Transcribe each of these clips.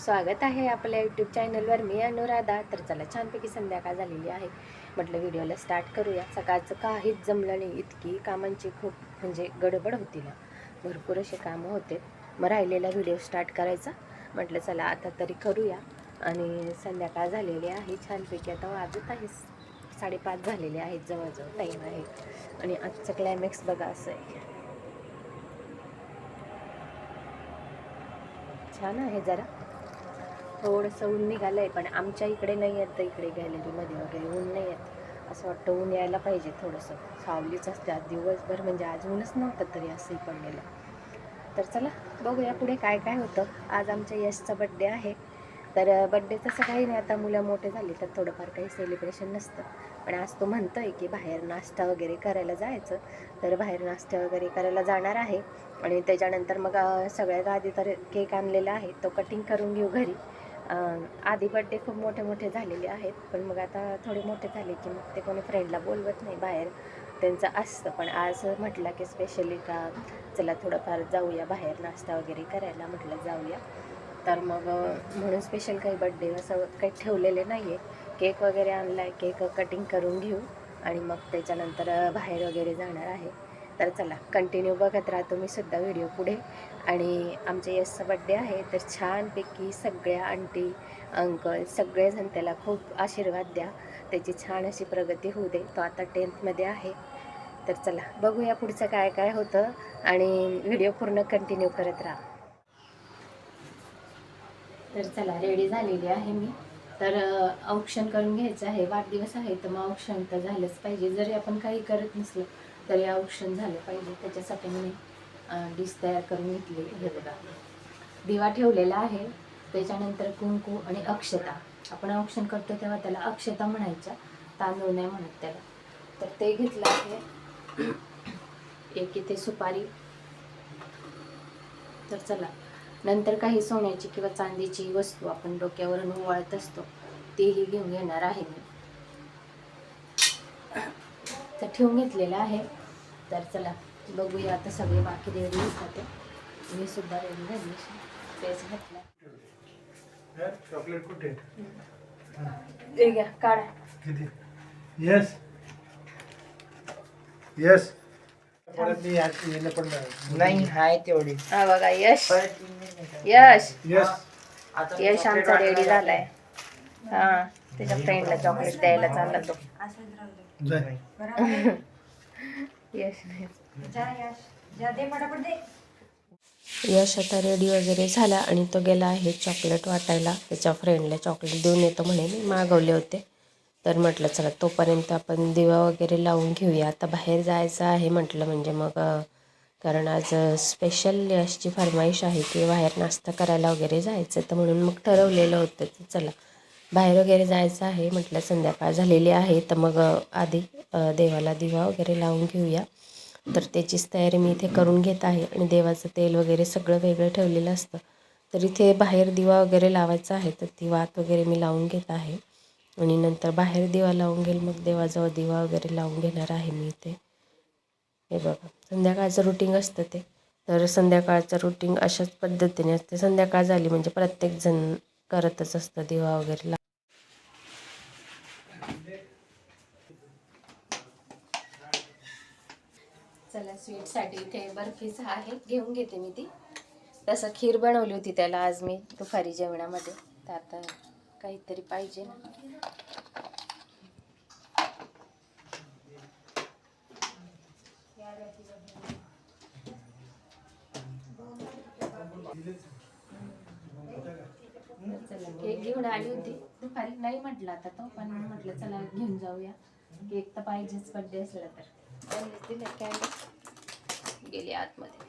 स्वागत आहे आपल्या यूट्यूब चॅनलवर मी अनुराधा. तर चला छानपैकी संध्याकाळ झालेली आहे. म्हटलं व्हिडिओला स्टार्ट करूया. सकाळचं काहीच जमलं नाही. इतकी कामांची खूप म्हणजे गडबड होती ना. भरपूर असे कामं होते. मग राहिलेला व्हिडिओ स्टार्ट करायचा. म्हटलं चला आता तरी करूया. आणि संध्याकाळ झालेली आहे. छानपैकी आता वाजत आहे. साडेपाच झालेले आहेत. जवळजवळ टाईम आहे. आणि आजचं क्लायमॅक्स बघा असं आहे. छान आहे जरा. थोडंसं ऊन निघालं आहे पण आमच्या इकडे नाही येत तर इकडे गॅलरीमध्ये वगैरे ऊन नाही येत असं वाटतं ऊन यायला पाहिजे थोडंसं. सावलीच असते आज दिवसभर म्हणजे आज ऊनच नव्हतं तरी असंही पडलेलं. तर चला बघूया पुढे काय काय होतं. आज आमच्या यशचा बड्डे आहे. तर बड्डे तसं काही नाही. आता मुलं मोठे झाली तर थोडंफार काही सेलिब्रेशन नसतं. पण आज तो आहे की बाहेर नाश्ता वगैरे करायला जायचं. तर बाहेर नाश्ता वगैरे करायला जाणार आहे. आणि त्याच्यानंतर मग सगळ्यात आधी तर केक आणलेला आहे. तो कटिंग करून घेऊ घरी. आधी बड्डे खूप मोठे मोठे झालेले आहेत पण मग आता थोडे मोठे झाले की मग ते कोणी फ्रेंडला बोलवत नाही बाहेर. त्यांचं असतं पण आज म्हटलं की स्पेशली का चला थोडंफार जाऊया बाहेर नाश्ता वगैरे करायला म्हटलं जाऊया. तर मग म्हणून स्पेशल काही बड्डे असं काही ठेवलेले नाही आहे केक वगैरे आणला आहे केक कटिंग करून घेऊ आणि मग त्याच्यानंतर बाहेर वगैरे जाणार आहे. तर चला कंटिन्यू बघत राहतो तुम्ही सुद्धा व्हिडिओ पुढे. आणि आमच्या यशचा बड्डे आहे तर छानपैकी सगळ्या आंटी अंकल सगळेजण त्याला खूप आशीर्वाद द्या. त्याची छान अशी प्रगती होऊ दे. तो आता टेन्थमध्ये आहे. तर चला बघूया पुढचं काय काय होतं. आणि व्हिडिओ पूर्ण कंटिन्यू करत राहा. तर चला रेडी झालेली आहे मी. तर औक्षण करून घ्यायचं आहे. वाढदिवस आहे तर मग औक्षण तर झालंच पाहिजे. जरी आपण काही करत नसलं तरी औक्षण झालं पाहिजे. त्याच्यासाठी मी डिश तयार करून घेतली हे बघा. दिवा ठेवलेला आहे. त्याच्यानंतर कुंकू आणि अक्षता. आपण औक्षण करतो तेव्हा त्याला अक्षता म्हणायच्या. तांदूळ नाही म्हणत त्याला. तर ते घेतलं आहे. एक इथे सुपारी. तर चला. नंतर काही सोन्याची किंवा चांदीची वस्तू आपण डोक्यावरून ओवाळत असतो. तेही घेऊन येणार आहे मी. तर ठेवून घेतलेलं आहे. तर चला बघूया आता सगळे बाकी रेडी होते मी सुद्धा रेडी झाली तेच घेतला चॉकलेट कुठे ते घ्या काढा. किती? येस नाही नाही हाय तेवढी. हा बघा यश. यश. येस आता यश आमचा रेडी झालाय. हा त्याच्या फ्रेंडला चॉकलेट द्यायला चालला तो. यश यश. आता रेडी वगैरे झाला आणि तो गेला आहे चॉकलेट वाटायला. त्याच्या फ्रेंडला चॉकलेट देऊन येतो म्हणे. मी मागवले होते. तर म्हटलं चला तोपर्यंत आपण दिवा वगैरे लावून घेऊया. आता बाहेर जायचं आहे म्हटलं. म्हणजे मग कारण आज स्पेशल यशची फरमाईश आहे की बाहेर नाश्ता करायला वगैरे जायचं. तर म्हणून मग ठरवलेलं होतं की चला बाहेर वगैरे जायचं आहे म्हटलं संध्याकाळ झालेली आहे तर मग आधी देवाला दिवा वगैरे लावून घेऊया. तर त्याचीच तयारी मी इथे करून घेत आहे आणि देवाचं तेल वगैरे सगळं वेगळं ठेवलेलं असतं. तर इथे बाहेर दिवा वगैरे लावायचा आहे तर ती वात वगैरे मी लावून घेत आहे. आणि नंतर बाहेर दिवा लावून घेईल मग देवाजवळ दिवा वगैरे लावून घेणार आहे मी इथे. हे बघा संध्याकाळचं रुटीन असतं ते. तर संध्याकाळचं रुटीन अशाच पद्धतीने असते. संध्याकाळ झाली म्हणजे प्रत्येकजण करतच असतं दिवा वगैरे चला स्वीटसाठी इथे बर्फीचं आहे. घेऊन घेते मी ती. तसं खीर बनवली होती त्याला आज मी दुपारी जेवणामध्ये. तर आता काहीतरी पाहिजे ना. चला केक घेऊन आली होती. दुपारी नाही म्हटलं आता तो पण म्हटलं चला घेऊन जाऊया. केक तर पाहिजेच बड्डे असला तर. त्यांनीच दिले कॅन्डल गेली आतमध्ये.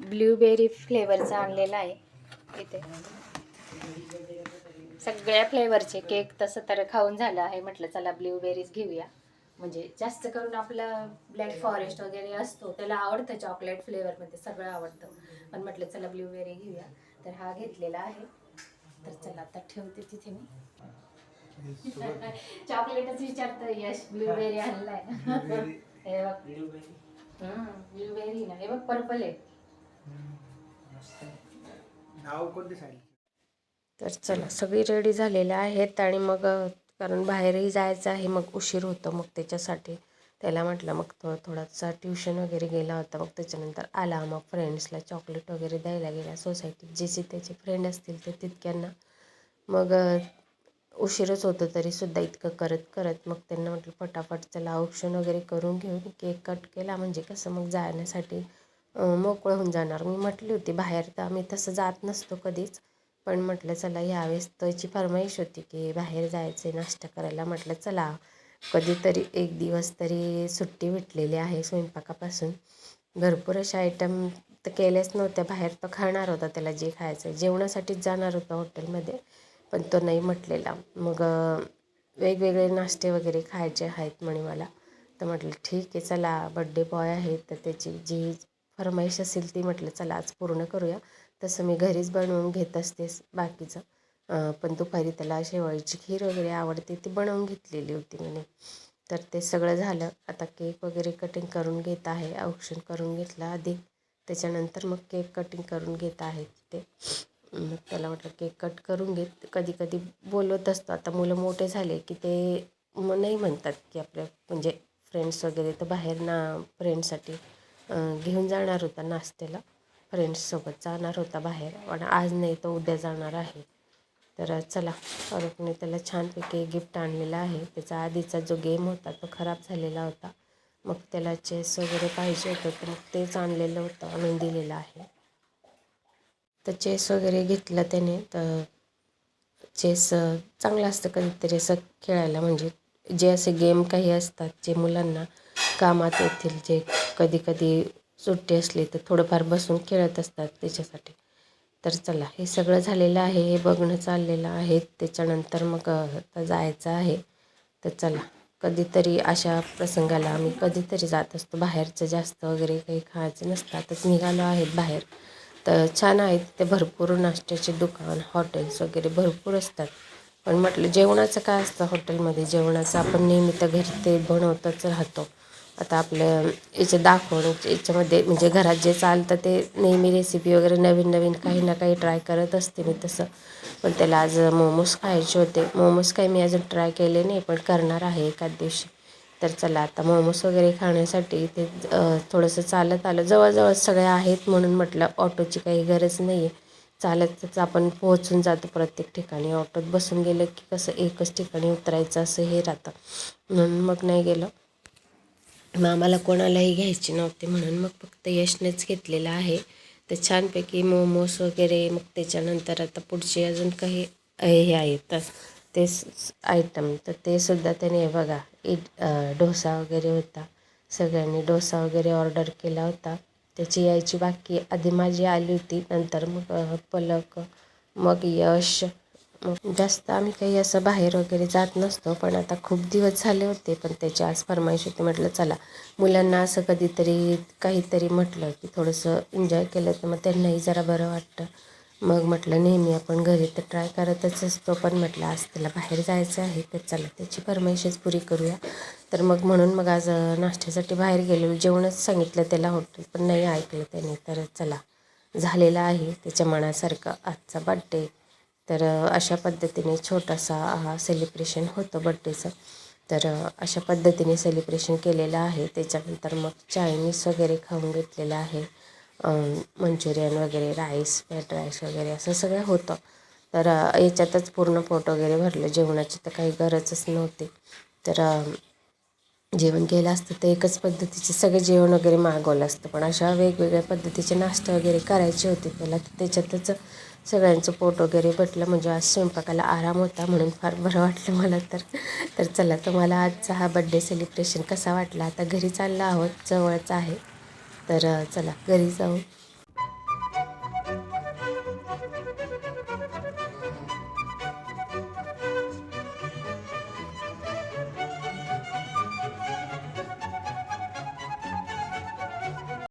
ब्ल्यूबेरी फ्लेवरचा आणलेला आहे इथे. सगळ्या फ्लेवरचे केक तसं तर खाऊन झालं आहे. म्हटलं चला ब्ल्यूबेरीज घेऊया. म्हणजे जास्त करून आपलं ब्लॅक फॉरेस्ट वगैरे असतो त्याला आवडतं चॉकलेट फ्लेवरमध्ये सगळं आवडतं. पण म्हटलं चला ब्ल्यूबेरी घेऊया. तर हा घेतलेला आहे. तर चला आता ठेवते तिथे मी. चॉकलेटच विचारतं यश ब्लूबेरी आणलाय. हे बघ. ब्लूबेरी ना. हे बघ पर्पल आहे. नाव कोणते सांगितलं? तर चला सगळी रेडी झालेले आहेत आणि मग कारण बाहेरही जायचं आहे मग उशीर होतं मग त्याच्यासाठी. त्याला म्हटलं मग तो थोडासा ट्युशन वगैरे गेला होता मग त्याच्यानंतर आला. मग फ्रेंड्सला चॉकलेट वगैरे द्यायला गेला. सोसायटीत जे जे त्याचे फ्रेंड असतील ते तितक्यांना. मग उशीरच होतं तरीसुद्धा इतकं करत करत मग त्यांना म्हटलं फटाफट चला औक्षण वगैरे करून घेऊन केक कट केला. म्हणजे कसं मग जाण्यासाठी मोकळं होऊन जाणार. मी म्हटली होती बाहेर तर आम्ही तसं जात नसतो कधीच. पण म्हटलं चला यावेळेस त्याची फरमाईश होती की बाहेर जायचं आहे नाश्ता करायला. म्हटलं चला कधीतरी एक दिवस तरी सुट्टी भेटलेली आहे स्वयंपाकापासून. भरपूर अशा आयटम तर केल्याच नव्हत्या. बाहेर तो खाणार होता त्याला जे खायचं जेवणासाठीच जाणार होता हॉटेलमध्ये पण तो नाही म्हटलेला. मग वेगवेगळे नाश्ते वगैरे खायचे आहेत म्हणे मला. तर म्हटलं ठीक आहे चला बड्डे बॉय आहे तर त्याची जी फरमाईश असेल ती म्हटलं चला आज पूर्ण करूया. तसं मी घरीच बनवून घेत असते बाकीचं. पण दुपारी त्याला शेवाळीची खीर वगैरे आवडते ती बनवून घेतलेली होती म्हणे. तर ते सगळं झालं. आता केक वगैरे कटिंग करून घेत आहे. औक्षण करून घेतलं आधी त्याच्यानंतर मग केक कटिंग करून घेत आहे ते. मग त्याला म्हटलं केक कट करून घेत. कधी कधी बोलवत असतो. आता मुलं मोठे झाले की ते मग नाही म्हणतात की आपल्या म्हणजे फ्रेंड्स वगैरे तर बाहेर ना फ्रेंडसाठी घेऊन जाणार होता नाश्त्याला. फ्रेंड्ससोबत जाणार होता बाहेर. पण आज नाही तो उद्या जाणार आहे. तर चला फारुकने त्याला छानपैकी गिफ्ट आणलेलं आहे. त्याचा आधीचा जो गेम होता तो खराब झालेला होता. मग त्याला चेस वगैरे पाहिजे होतं तर मग तेच आणलेलं होतं आणून दिलेलं आहे. तर चेस वगैरे घेतलं त्याने. तर चेस चांगलं असतं कधीतरी असं खेळायला. म्हणजे जे असे गेम काही असतात जे मुलांना कामात येतील जे कधी कधी सुट्टी असली तर थोडंफार बसून खेळत असतात त्याच्यासाठी. तर चला हे सगळं झालेलं आहे हे बघणं चाललेलं आहे. त्याच्यानंतर मग आता जायचं आहे. तर चला कधीतरी अशा प्रसंगाला आम्ही कधीतरी जात असतो. बाहेरचं जास्त वगैरे काही खायचं नसतातच निघालो आहेत बाहेर. तर छान आहेत ते भरपूर नाश्त्याचे दुकान हॉटेल्स वगैरे भरपूर असतात. पण म्हटलं जेवणाचं काय असतं हॉटेलमध्ये? जेवणाचं आपण नेहमी तर घरी ते बनवतच राहतो. आता आपलं याचे दाखवून याच्यामध्ये म्हणजे घरात जे चालतं ते नेहमी रेसिपी वगैरे नवीन नवीन काही ना काही ट्राय करत असते मी तसं. पण त्याला आज मोमोज खायचे होते. मोमोज काही मी अजून ट्राय केले नाही पण करणार आहे एखाद दिवशी. तर चला आता मोमोज वगैरे खाण्यासाठी ते थोडंसं चालत आलं. जवळजवळ सगळे आहेत म्हणून म्हटलं ऑटोची काही गरज नाही आहे चालतच आपण पोहोचून जातो प्रत्येक ठिकाणी. ऑटोत बसून गेलं की कसं एकच ठिकाणी उतरायचं असं हे राहतं. म्हणून मग नाही गेलं. मग आम्हाला कोणालाही घ्यायचे नव्हते म्हणून मग फक्त यशनेच घेतलेलं आहे. तर छानपैकी मोमोज वगैरे मग त्याच्यानंतर आता पुढचे अजून काही हे आहेत. तर ते आयटम तर ते सुद्धा त्याने बघा इड डोसा वगैरे होता. सगळ्यांनी डोसा वगैरे ऑर्डर केला होता. त्याची यायची बाकी. आधी माझी आली होती. नंतर मग पलक मग यश म्हणजे जास्त आम्ही काही असं बाहेर वगैरे जात नसतो पण आता खूप दिवस झाले होते पण त्याची आज फरमाईश होती म्हटलं चला मुलांना असं कधीतरी काहीतरी म्हटलं की थोडंसं एन्जॉय केलं तर मग त्यांनाही जरा बरं वाटतं. मग म्हटलं नेहमी आपण घरी तर ट्राय करतच असतो पण म्हटलं आज त्याला बाहेर जायचं आहे तर चला त्याची फरमाईशच पुरी करूया. तर मग म्हणून मग आज नाश्त्यासाठी बाहेर गेलेलो जेवणच सांगितलं त्याला हॉटेल पण नाही ऐकलं त्याने तर चला झालेला आहे त्याच्या मनासारखं आजचा बड्डे तर अशा पद्धतीने छोटासा हा सेलिब्रेशन होतं बड्डेचं तर अशा पद्धतीने सेलिब्रेशन केलेलं आहे. त्याच्यानंतर मग चायनीज वगैरे खाऊन घेतलेलं आहे. मंचुरियन वगैरे राईस फ्राईड राईस वगैरे असं सगळं होतं. तर याच्यातच पूर्ण पोट वगैरे भरलं. जेवणाची तर काही गरजच नव्हती. तर जेवण केलं असतं तर एकच पद्धतीचे सगळे जेवण वगैरे मागवलं असतं. पण अशा वेगवेगळ्या पद्धतीचे नाश्ते वगैरे करायचे होते. त्याला तर त्याच्यातच सगळ्यांचं पोट वगैरे भेटलं म्हणजे आज स्वयंपाकाला आराम होता म्हणून फार बरं वाटलं मला तर. तर चला तुम्हाला आजचा हा बड्डे सेलिब्रेशन कसा वाटला? आता घरी चाललं आहोत जवळच आहे. तर चला घरी जाऊ.